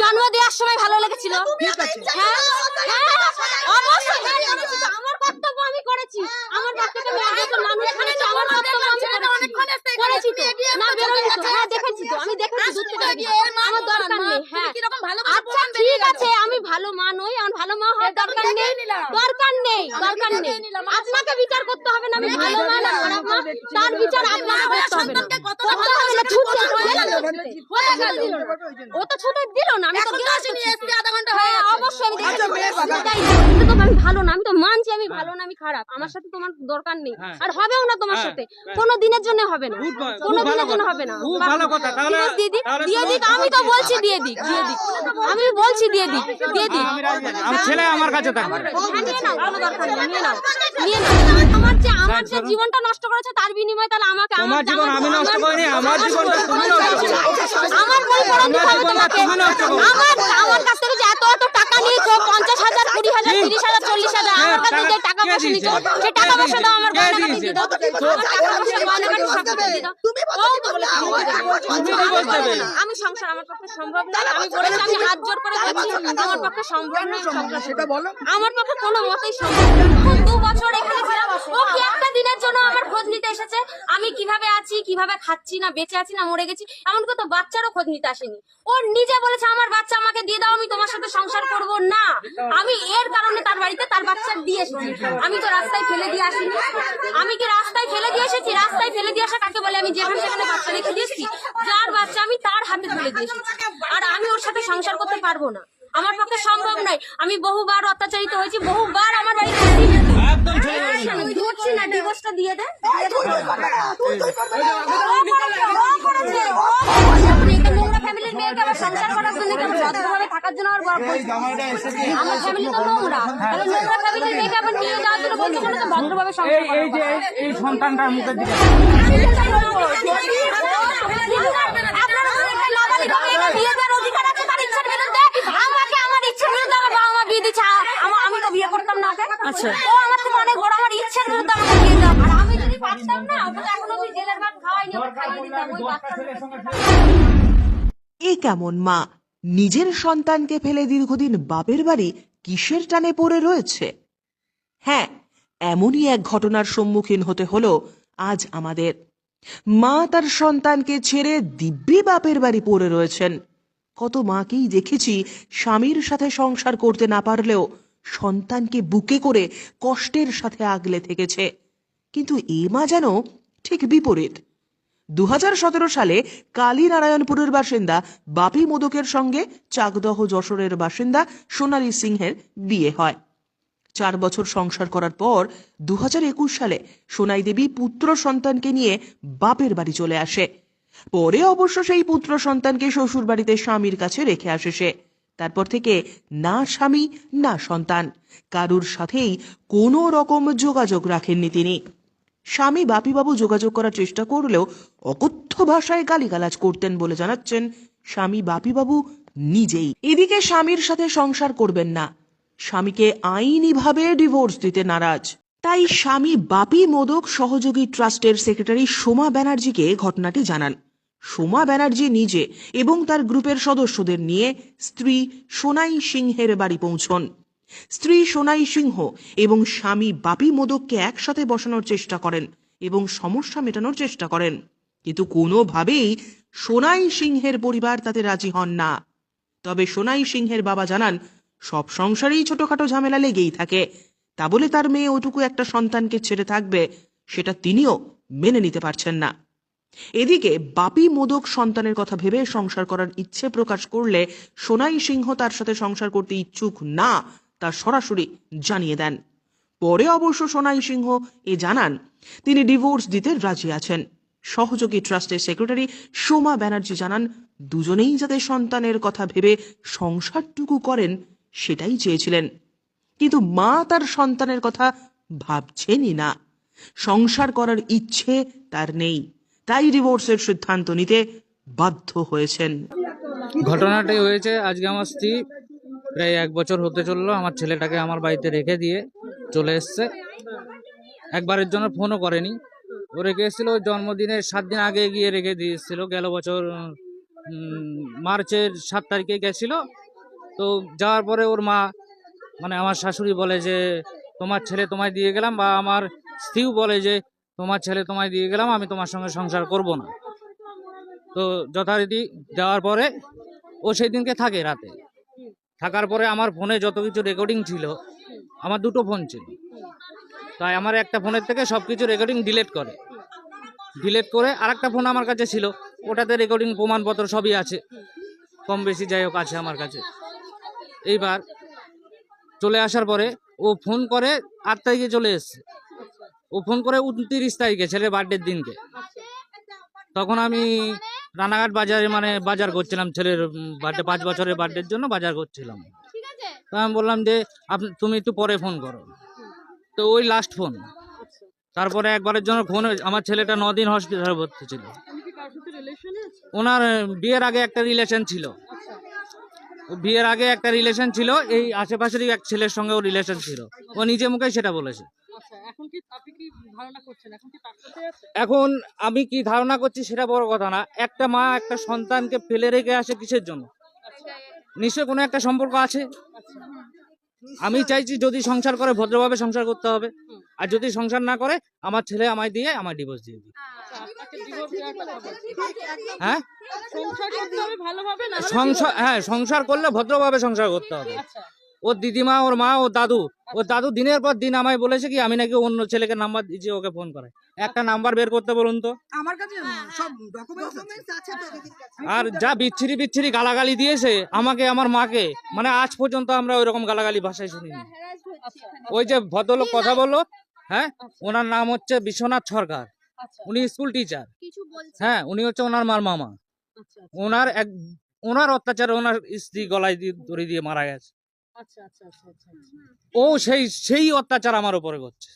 জন্ম দেওয়ার সময় ভালো লেগেছিল। ঠিক আছে। হ্যাঁ হ্যাঁ অবশ্যই আমার কর্তব্য আমি করেছি। আমার তো মানুষ করেছি। আমার কর্তব্য আমি করেছি করেছি না বেরোয়নি তো হ্যাঁ দেখেছি তো। আমি দেখেছি দূর থেকে আমার দরকার নেই হ্যাঁ। আচ্ছা ঠিক আছে আমি ভালো মা নই আমার ভালো মা হওয়ার দরকার নেই। দরকার নেই দরকার নেই। আপনাকে বিচার করতে হবে না আমি ভালো মা না খারাপ মা। তার বিচার আপনাকে করতে হবে না। হয়ে হয়ে ও তো ছুটে দিল খারাপ। আমার সাথে তোমার দরকার নেই। হ্যাঁ। আর হবেও না তোমার হ্যাঁ, সাথে। হ্যাঁ। কোনো দিনের জন্য হবে না। কোনো দিনের জন্য হবে না। খুব ভালো কথা। তাহলে- ঠিক আছে, দিয়ে দিক দিয়ে দিক। আমি তো বলছি দিয়ে দিক। দিয়ে দিক। আমি বলছি দিয়ে দিক। দিয়ে দিক। ছেলে আমার কাছে থাকবে। হ্যাঁ, নিয়ে নাও কোনো দরকার নেই নিয়ে নাও নিয়ে নাও। আমার যে আমার যে জীবনটা নষ্ট করেছে তার বিনিময়ে তাহলে আমাকে আমার জীবন আমি নষ্ট করিনি আমার জীবনটা তুমি নষ্ট করেছ। আমার পরিকল্পনা আমার হবে তোমাকে তুমি নষ্ট করেছ। আমার আমার কাছ থেকে যে এত এত টাকা নিয়েছো পঞ্চাশ হাজার কুড়ি হাজার তিরিশ হাজার চল্লিশ হাজার আমার কাছে যে টাকা- পয়সা? টাকা পয়সা দাও টাকা পয়সা সব। আমি সংসার আমার পক্ষে সম্ভব না। আমি বলেছি আমি হাত জোর করে বলছি আমার পক্ষে সম্ভব নয় সেটা বলো। আমার পক্ষে কোনো মতেই সম্ভব দু বছর এখানে ছিলাম ও কি একটা দিনের জন্য আমার খোঁজ নিতে এসেছে? আমি কীভাবে আছি কীভাবে খাচ্ছি না বেঁচে আছি না মরে গেছি? এমন তো বাচ্চারও খোঁজ নিতে আসেনি। ও নিজে বলেছে আমার বাচ্চা আমাকে দিয়ে দাও আমি তোমার সাথে সংসার করব না। আমি এর কারণে তার বাড়িতে তার বাচ্চা দিয়ে এসেছি আমি তো রাস্তায় ফেলে দিয়ে আসিনি আমি কি রাস্তায় ফেলে দিয়ে এসেছি রাস্তায় ফেলে দিয়ে আসা কাকে বলে আমি যেখানে সেখানে বাচ্চা রেখে দিয়েছি যার বাচ্চা আমি তার হাতে তুলে দিয়ে এসেছি আর আমি ওর সাথে সংসার করতে পারব না আমার পক্ষে সম্ভব নয় আমি বহুবার অত্যাচারিত হয়েছি বহুবার আমার বাড়িতে ধরছি না ডিভোর্সটা দিয়ে দে তুই তুই না, তুই তুই না। একটা ফ্যামিলির মেয়েকে আবার সংসার করার জন্য এখানে ভদ্রভাবে থাকার জন্য আমার ফ্যামিলি তো নোংরা। তাহলে নোংরা ফ্যামিলির মেয়েকে আবার নিয়ে যাওয়ার জন্য বলছে না ভদ্রভাবে সংসার এই এই যে এই- এই সন্তানটার মুখের দিকে আমা- আমি তো বিয়ে করতাম না আচ্ছা। ও আমার থেকে অনেক বড় আমার ইচ্ছার বিরুদ্ধে আমাকে বিয়ে দাও আর আমি যদি পারতাম না ওকে এখন অব্দি জেলের ভাত খাওয়াইনি ওকে খাইয়ে দিতাম ওই বাচ্চার এ কেমন মা? নিজের সন্তানকে ফেলে দীর্ঘদিন বাপের বাড়ি কিসের টানে পড়ে রয়েছে? হ্যাঁ এমনই এক ঘটনার সম্মুখীন হতে হলো আজ আমাদের। মা তার সন্তানকে ছেড়ে দিব্যি বাপের বাড়ি পড়ে রয়েছেন। কত মাকেই দেখেছি স্বামীর সাথে সংসার করতে না পারলেও সন্তানকে বুকে করে কষ্টের সাথে আগলে থেকেছে। কিন্তু এ মা যেন ঠিক বিপরীত। দু হাজার সতেরো সালে কালীনারায়ণপুরের বাসিন্দা বাপি মোদকের সঙ্গে চাকদহ যশোরের বাসিন্দা সোনালী সিংহের বিয়ে হয়। চার বছর সংসার করার পর দু হাজার একুশ সালে সোনাই দেবী পুত্র সন্তানকে নিয়ে বাপের বাড়ি চলে আসে। পরে অবশ্য সেই পুত্র সন্তানকে শ্বশুর বাড়িতে স্বামীর কাছে রেখে আসে সে। তারপর থেকে না স্বামী, না সন্তান। কারুর সাথেই কোনো রকম যোগাযোগ রাখেননি তিনি। স্বামী বাপিবাবু যোগাযোগ করার চেষ্টা করলেও অকথ্য ভাষায় গালিগালাজ করতেন বলে জানাচ্ছেন স্বামী বাপিবাবু নিজেই। এদিকে স্বামীর সাথে সংসার করবেন না। স্বামীকে আইনিভাবে ডিভোর্স দিতে নারাজ। তাই স্বামী বাপি মোদক সহযোগী ট্রাস্টের সেক্রেটারি সোমা ব্যানার্জিকে ঘটনাটি জানান। সোমা ব্যানার্জি নিজে এবং তার গ্রুপের সদস্যদের নিয়ে স্ত্রী সোনাই সিংহের বাড়ি পৌঁছন। স্ত্রী সোনাই সিংহ এবং স্বামী বাপি মোদককে একসাথে বসানোর চেষ্টা করেন এবং সমস্যা মেটানোর চেষ্টা করেন। কিন্তু কোনোভাবেই সোনাই সিংহের পরিবার তাতে রাজি হন না। তবে সোনাই সিংহের বাবা জানান, সব সংসারেই ছোটখাটো ঝামেলা লেগেই থাকে। তা বলে তার মেয়ে ওটুকু একটা সন্তানকে ছেড়ে থাকবে, সেটা তিনিও মেনে নিতে পারছেন না। এদিকে বাপি মোদক সন্তানের কথা ভেবে সংসার করার ইচ্ছে প্রকাশ করলে সোনাই সিংহ তার সাথে সংসার করতে ইচ্ছুক না তা সরাসরি জানিয়ে দেন। পরে অবশ্য সোনাই সিংহ এ জানান, তিনি ডিভোর্স দিতে রাজি আছেন। সহযোগী ট্রাস্টের সেক্রেটারি সোমা ব্যানার্জি জানান, দুজনেই যাতে সন্তানের কথা ভেবে সংসারটুকু করেন, সেটাই চেয়েছিলেন। কিন্তু মা তার সন্তানের কথা ভাবছেনই না। সংসার করার ইচ্ছে তার নেই। তাই ডিভোর্সের সিদ্ধান্ত নিতে বাধ্য হয়েছেন। ঘটনাটি হয়েছে, আজকে আমার স্ত্রী প্রায় এক বছর হতে চলল আমার ছেলেটাকে আমার বাড়িতে রেখে দিয়ে চলে এসছে। একবারের জন্য ফোনও করেনি। ও রেখে এসেছিল জন্মদিনের সাত দিন আগে গিয়ে রেখে দিয়ে এসেছিল। গেল বছর মার্চের সাত তারিখে গেছিল। তো যাওয়ার পরে ওর মা মানে আমার শাশুড়ি বলে যে, তোমার ছেলে তোমায় দিয়ে গেলাম বা আমার স্ত্রীও বলে যে, তোমার ছেলে তোমায় দিয়ে গেলাম, আমি তোমার সঙ্গে সংসার করব না। তো যথারীতি দেওয়ার পরে ও সেই দিনকে থাকে রাতে। থাকার পরে আমার ফোনে যত কিছু রেকর্ডিং ছিল, আমার দুটো ফোন ছিল। তাই আমার একটা ফোনের থেকে সব কিছু রেকর্ডিং ডিলিট করে। ডিলেট করে আর একটা ফোন আমার কাছে ছিল, ওটাতে রেকর্ডিং প্রমাণপত্র সবই আছে। কম বেশি যাই হোক আছে আমার কাছে। এইবার চলে আসার পরে ও ফোন করে আট তারিখে চলে এসছে। ও ফোন করে উনত্রিশ তারিখে, ছেলের বার্থডের দিনকে। তখন আমি রানাঘাট বাজারে মানে বাজার করছিলাম ছেলের বার্থডে পাঁচ বছরের বার্থডের জন্য বাজার করছিলাম। তো আমি বললাম যে আপনি তুমি একটু পরে ফোন করো। তো ওই লাস্ট ফোন তারপরে একবারের জন্য ফোন আমার ছেলেটা দিন হসপিটালে ভর্তি ছিল। ওনার বিয়ের আগে একটা রিলেশন ছিল। বিয়ের আগে একটা রিলেশন ছিল এই আশেপাশেরই এক ছেলের সঙ্গে ও রিলেশন ছিল। ও নিজে মুখেই সেটা বলেছে। আচ্ছা এখন করছেন? এখন আমি কি ধারণা করছি সেটা বড় কথা না। একটা মা একটা সন্তানকে ফেলে রেখে আসে কিসের জন্য? নিশ্চয় কোনো একটা সম্পর্ক আছে? আমি চাইছি যদি সংসার করে ভদ্রভাবে সংসার করতে হবে। আর যদি সংসার না করে আমার ছেলে আমায় দিয়ে আমার ডিভোর্স দিয়ে দিই আচ্ছা, হ্যাঁ? সংসার হ্যাঁ সংসার করলে ভদ্রভাবে সংসার করতে হবে। আচ্ছা। ওর দিদিমা ওর মা ওর দাদু। ওর দাদু দিনের পর দিন আমায় বলেছে কি আমি নাকি অন্য ছেলেকে নাম্বার দিয়েছি ওকে ফোন করে একটা নাম্বার বের করতে বলুন তো। আমার কাছে সব ডকুমেন্টস আছে। তো আর যা বিচ্ছিরি বিচ্ছিরি গালাগালি দিয়েছে আমাকে আমার মাকে মানে আজ পর্যন্ত আমরা ওই রকম গালাগালি ভাষায় শুনিনি। আচ্ছা। ওই যে ভদ্রলোক কথা বলল হ্যাঁ? ওনার নাম হচ্ছে বিশ্বনাথ সরকার। আচ্ছা। উনি স্কুল টিচার। হ্যাঁ উনি হচ্ছে ওনার মার মামা। আচ্ছা। ওনার এক ওনার অত্যাচারে ওনার স্ত্রী গলায় দিয়ে দড়ি দিয়ে মারা গেছে। আচ্ছা আচ্ছা আচ্ছা ও সেই সেই অত্যাচার আমার উপরে করছে।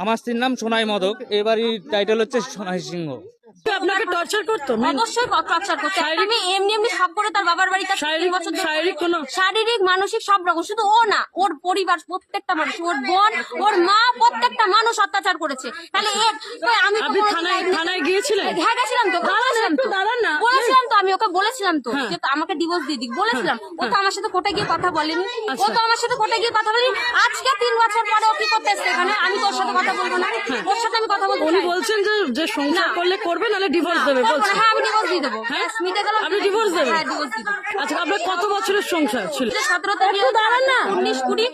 আমার স্ত্রীর নাম সোনাই মদক। এবারই টাইটেল হচ্ছে সোনাই সিংহ। আপনাকে টর্চার করতো? অবশ্যই টর্চার করছে আমি এমনি এমনি সব করে তার বাবার বাড়িতে আছি বছর শারীরিক কোনো শারীরিক মানসিক সব রকম। শুধু ও না ওর পরিবার প্রত্যেকটা মানুষ ওর বোন ওর মা প্রত্যেকটা মানুষ অত্যাচার করেছে। তাহলে এর আমি আপনি থানায় থানায় গিয়েছিলেন? হ্যাঁ গেছিলাম তো বলেছিলাম তো। না। বলেছিলাম তো আমি ওকে বলেছিলাম তো হ্যাঁ। যে আমাকে ডিভোর্স দিয়ে দিক বলেছিলাম। ও তো আমার সাথে কোর্টে গিয়ে কথা বলেনি। ও আচ্ছা। তো আমার সাথে কোর্টে গিয়ে কথা বলেনি। আজকে তিন বছর পরে ও কি করতে এখানে? আমি তোর সাথে কথা বলব না। ওর সাথে আমি কথা বলব উনি বলছেন যে যে সংসার করলে করবে নাহলে ডিভোর্স দেবে বলছেন হ্যাঁ আমি ডিভোর্স দিয়ে দেবো। হ্যাঁ? গেল আপনি divorce দেবেন? হ্যাঁ ডিভোর্স আচ্ছা আপনার কত বছরের সংসার ছিল? সতেরো তারিখ দাঁড়ান না। উনিশ কুড়ি।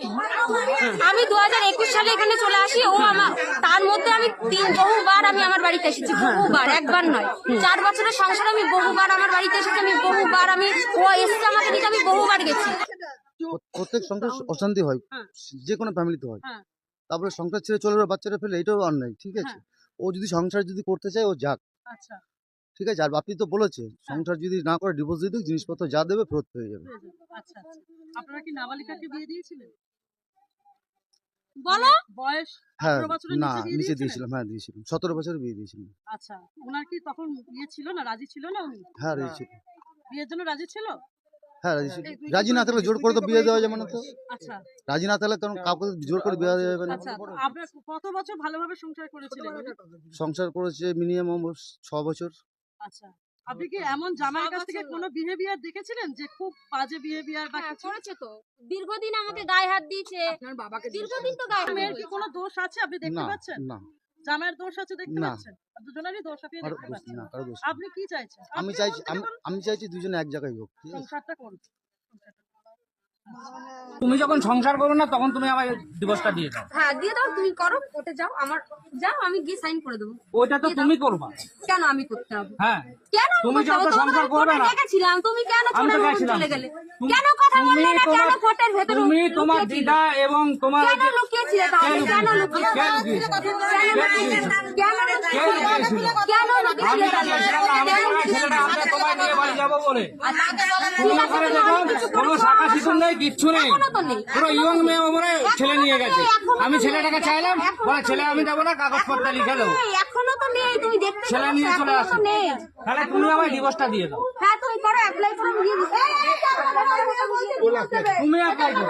আমি দু হাজার একুশ সালে এখানে চলে আসি। ও আমার তার মধ্যে আমি তিন বহুবার আমি আমার বাড়িতে এসেছি বহুবার একবার নয়। চার বছরের সংসারে আমি বহুবার আমার বাড়িতে এসেছি আমি বহুবার আমি ও এসছে আমাকে দিকে আমি বহুবার গেছি। প্রত্যেক সংসার অশান্তি হয় হ্যাঁ। যে কোনো ফ্যামিলিতে হয়। হ্যাঁ। তারপরে সংসার ছেড়ে চলে বাচ্চারা ফেলে এটাও অন্যায় ঠিক আছে? ও যদি সংসার যদি করতে চায় ও যাক। আচ্ছা। ঠিক আছে? আর বাপি তো বলেছে সংসার যদি না করে ডিভোর্স দিয়ে দিক জিনিসপত্র যা দেবে ফেরত পেয়ে যাবে। আচ্ছা আচ্ছা। আপনারা কি নাবালিকাকে বিয়ে দিয়েছিলেন? বলো। বয়স হ্যাঁ না নিচে বিয়ে নিচে দিয়েছিলেন? দিয়েছিলাম হ্যাঁ দিয়েছিলাম। সতেরো বছরে বিয়ে দিয়েছিলাম। আচ্ছা ওনার কি তখন ইয়ে ছিল না রাজি ছিল না উনি? হ্যাঁ রাজি ছিল। বিয়ের জন্য রাজি ছিল? হ্যাঁ রাজি না থাকলে জোর করে তো বিয়ে দেওয়া যাবে না তো? আচ্ছা। রাজি না থাকলে কারণ কাউকে জোর করে বিয়ে দেওয়া যাবে না। আচ্ছা কত বছর ভালোভাবে সংসার করেছিলেন সংসার করেছে মিনিমাম ছ বছর। আচ্ছা। আপনি কি এমন জামাইয়ের কাছ থেকে কোনো বিহেভিয়ার দেখেছিলেন যে খুব বাজে বিহেভিয়ার বা হ্যাঁ, করেছে তো। দীর্ঘদিন আমাকে গায়ে হাত দিয়েছে। আপনার বাবাকে দীর্ঘদিন তো গায়ে মেয়ের কি কোনো দোষ আছে? আপনি দেখতে না পাচ্ছেন? না। জামাইয়ের দোষ আছে দেখতে পাচ্ছেন? দুজনেরই দোষ আপনি দেখতে পাচ্ছেন। আপনি কি চাইছেন? আমি চাইছি আমি আমি চাইছি দুজনে এক জায়গায় হোক সংসারটা করুন। তুমি যখন সংসার করবে না তখন তুমি আমাকে ডিভোর্সটা দিয়ে দাও হ্যাঁ দিয়ে দাও তুমি করো ওটা যাও আমার যাও আমি গিয়ে সাইন করে দেবো ওইটা তো তুমি করবা কেন আমি করতে হবে হ্যাঁ কেন তুমি? যখন সংসার করবে না। ডেকেছিলাম তুমি কেন চলে গেলে কেন কথা বললে না কেন কোর্টের ভেতরে তুমি তোমার দিদা এবং তোমার কেন লুকিয়েছিলে তাহলে কেন লুকিয়েছিলে? কেন লুকিয়েছিলে? কেন লুকিয়েছিলে? কেন লুকিয়েছিলে? কে কেন লুকিয়েছিল? লুকিয়েছিলে আমি তাহলে? তো গেছিলাম না, আমি তো তোমায় নিয়ে বাড়ি যাব বলে ঠিক তুমি তুমি দেখো কোনো শাখা আমার সিঁদুর নেই কিচ্ছু নেই। পুরো ইয়ং মেয়ে ছেলে নিয়ে গেছে। আমি ছেলেটাকে চাইলাম এখনও ছেলে আমি দেবো না কাগজপত্র লিখে দেবো। নেই, এখনও তো নেই। তুমি দেখতে ছেলে নিয়ে চলে আসো। তাহলে তুমি আমার ডিভোর্সটা দিয়ে দাও। হ্যাঁ করো অ্যাপ্লাই করো। তুমি অ্যাপ্লাই করো।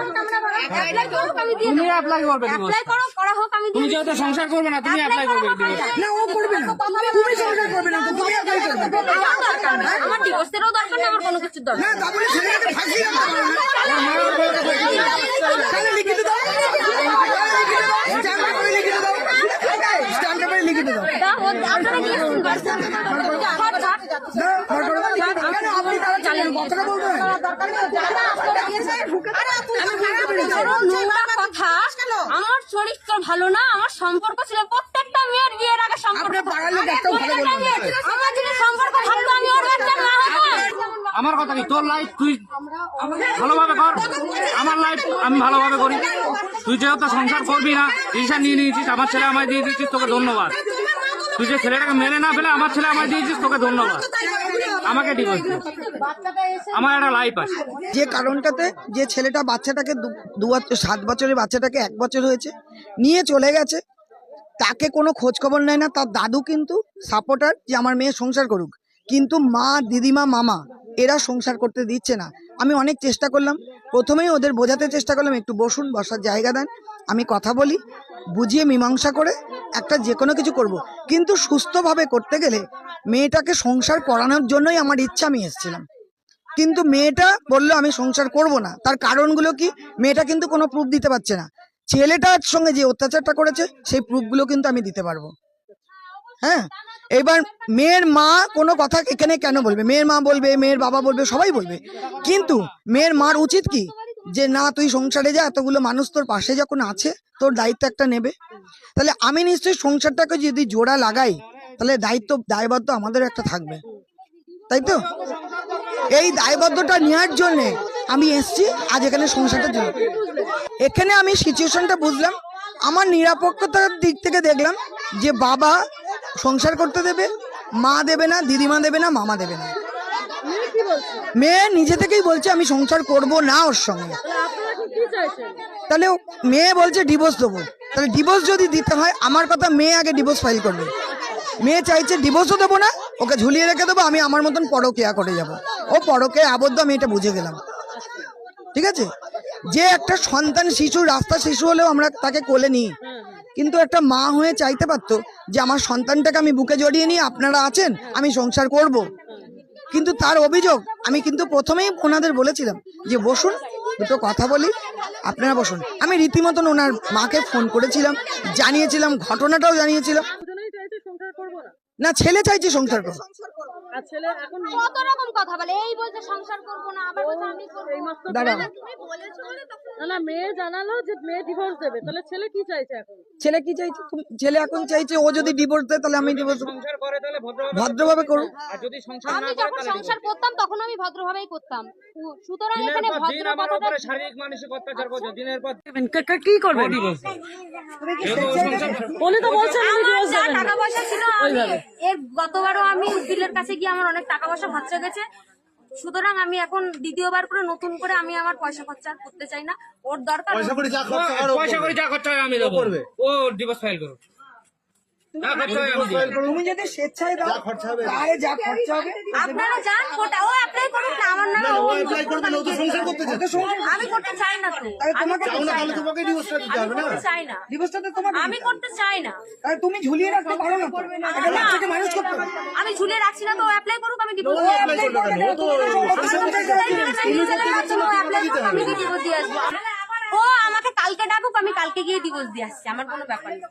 অ্যাপ্লাই করো। আমি দিয়ে তুমি অ্যাপ্লাই করবে। অ্যাপ্লাই করো করা হোক আমি তুমি যেহেতু সংসার করবে না তুমি অ্যাপ্লাই করবে না ও করবে না। তুমি সংসার করবে না তুমি অ্যাপ্লাই করবে। আমার দরকার নেই। আমার ডিভোর্সেরও দরকার নেই আমার কোনো কিছুর দরকার না। তারপরে ছেলেটাকে ফাঁসিয়ে পারবে লিখিত দাও। লিখিত দাও। লিখিত দাও। আপনারা কি করছেন? ছাড়, ছাড়। না, বার করো। কেন আপনি তারা চালিয়ে কথাটা বলবেন এরকম নোংরা কথা আমার চরিত্র ভালো না। আমার সম্পর্ক ছিল প্রত্যেকটা মেয়ের বিয়ের আগে সম্পর্ক। আমার যদি সম্পর্ক ভালো আমি ওর বাচ্চা আমার কথা কি? তোর লাইফ তুই ভালোভাবে কর। আমার লাইফ আমি ভালোভাবে করি। তুই যেহেতু সংসার করবি না ডিসিশন নিয়ে নিয়েছিস আমার ছেলে আমায় দিয়ে দিচ্ছিস তোকে ধন্যবাদ। তুই যে ছেলেটাকে মেনে না ফেলে আমার ছেলে আমায় দিয়েছিস তোকে ধন্যবাদ। আমাকে ডিভোর্স আমার একটা লাইফ আছে। যে কারণটাতে যে ছেলেটা বাচ্চাটাকে দু- দু বছর- সাত বছরের বাচ্চাটাকে এক বছর হয়েছে নিয়ে চলে গেছে তাকে কোনো খোঁজ খবর নেয় না তার দাদু কিন্তু সাপোর্টার যে আমার মেয়ে সংসার করুক। কিন্তু মা দিদিমা মামা এরা সংসার করতে দিচ্ছে না। আমি অনেক চেষ্টা করলাম প্রথমেই ওদের বোঝাতে চেষ্টা করলাম একটু বসুন বসার জায়গা দেন আমি কথা বলি বুঝিয়ে মীমাংসা করে একটা যে কোনো কিছু করব। কিন্তু সুস্থভাবে করতে গেলে মেয়েটাকে সংসার করানোর জন্যই আমার ইচ্ছা আমি এসেছিলাম। কিন্তু মেয়েটা বলল, আমি সংসার করব না। তার কারণগুলো কি? মেয়েটা কিন্তু কোনো প্রুফ দিতে পারছে না। ছেলেটার সঙ্গে যে অত্যাচারটা করেছে, সেই প্রুফগুলো কিন্তু আমি দিতে পারব। হ্যাঁ? এবার মেয়ের মা কোনো কথা এখানে কেন বলবে? মেয়ের মা বলবে, মেয়ের বাবা বলবে, সবাই বলবে। কিন্তু মেয়ের মার উচিত কি? যে, না, তুই সংসারে যা, এতগুলো মানুষ তোর পাশে যখন আছে, তোর দায়িত্ব একটা নেবে। তাহলে আমি নিশ্চয়ই সংসারটাকে যদি জোড়া লাগাই, তাহলে দায়িত্ব, দায়বদ্ধ আমাদের একটা থাকবে। তাই তো? এই দায়বদ্ধটা নেওয়ার জন্য আমি এসছি, আজ এখানে সংসারটা জন্য এখানে আমি সিচুয়েশনটা বুঝলাম, আমার নিরাপত্তার দিক থেকে দেখলাম যে বাবা সংসার করতে দেবে, মা দেবে না, দিদিমা দেবে না, মামা দেবে না। মেয়ে নিজে থেকেই বলছে, আমি সংসার করব না ওর সঙ্গে। তাহলে মেয়ে বলছে, ডিভোর্স দেবো। তাহলে ডিভোর্স যদি দিতে হয়, আমার কথা মেয়ে আগে ডিভোর্স ফাইল করবে। মেয়ে চাইছে, ডিভোর্সও দেবো না, ওকে ঝুলিয়ে রেখে দেবো, আমি আমার মতন পরকেয়া করে যাব। ও পরকে আবদ্ধ আমি এটা বুঝে গেলাম। ঠিক আছে? যে একটা সন্তান শিশু রাস্তা শিশু হলেও আমরা তাকে কোলে নিই। কিন্তু একটা মা হয়ে চাইতে পারতো যে আমার সন্তানটাকে আমি বুকে জড়িয়ে নিয়ে আপনারা আছেন আমি সংসার করব। কিন্তু তার অভিযোগ আমি কিন্তু প্রথমেই ওনাদের বলেছিলাম যে বসুন দুটো কথা বলি আপনারা বসুন। আমি রীতিমতন ওনার মাকে ফোন করেছিলাম জানিয়েছিলাম ঘটনাটাও জানিয়েছিলাম। করব না। ছেলে চাইছে সংসার করো আর ছেলে এখন কত রকম কথা বলে? এই বলছে সংসার করব না আবার বলছে আমি করব। এই দাঁড়াও। তুমি বলেছ বলে তখন না না মেয়ে জানালো যে মেয়ে ডিভোর্স দেবে। তাহলে ছেলে কি চাইছে এখন? ছেলে কি চাইছে? ছেলে এখন চাইছে ও যদি ডিভোর্স দেয় তাহলে আমি ডিভোর্স সংসার করে তাহলে ভদ্রভাবে ভদ্রভাবে করুক আর যদি সংসার আমি না করে যখন সংসার করতাম তখন আমি ভদ্রভাবেই করতাম। সুতরাং এখানে ভদ্র কথাটা শারীরিক মানসিক অত্যাচার করছে দিনের পর কি করবেন ডিভোর্স উনি তো বলছেন দেবেন। টাকা পয়সা ছিল আমি এর গতবারও আমি উকিলের কাছে গিয়ে আমার অনেক টাকা পয়সা খরচা গেছে সুতরাং আমি এখন দ্বিতীয়বার করে নতুন করে আমি আমার পয়সা খরচা আর করতে চাই না। ওর দরকার পয়সা করে যা খরচা হয় আমি দেবো। ও ডিভোর্স ফাইল করো যা খরচা হয় আমি দেবো। তুমি যদি স্বেচ্ছায় দাও তাহলে যা খরচা হবে আপনারা যান কোটা ও অ্যাপ্লাই করুন না আমার নামে ও আমি করতে চাই না তো। আমি করতে চাই না। আমি করতে চাই না। ডিভোর্সটা তো তোমাকে আমি করতে চাই না। তাহলে তুমি ঝুলিয়ে রাখতে পারো না তো। একটা বাচ্চাকে মানুষ করতে আমি ঝুলে রাখছি না তো অ্যাপ্লাই করুক আমি ডিভোর্স ও আমাকে কালকে ডাকুক আমি কালকে গিয়ে ডিভোর্স দিয়ে আসছি। আমার কোনো ব্যাপার নেই।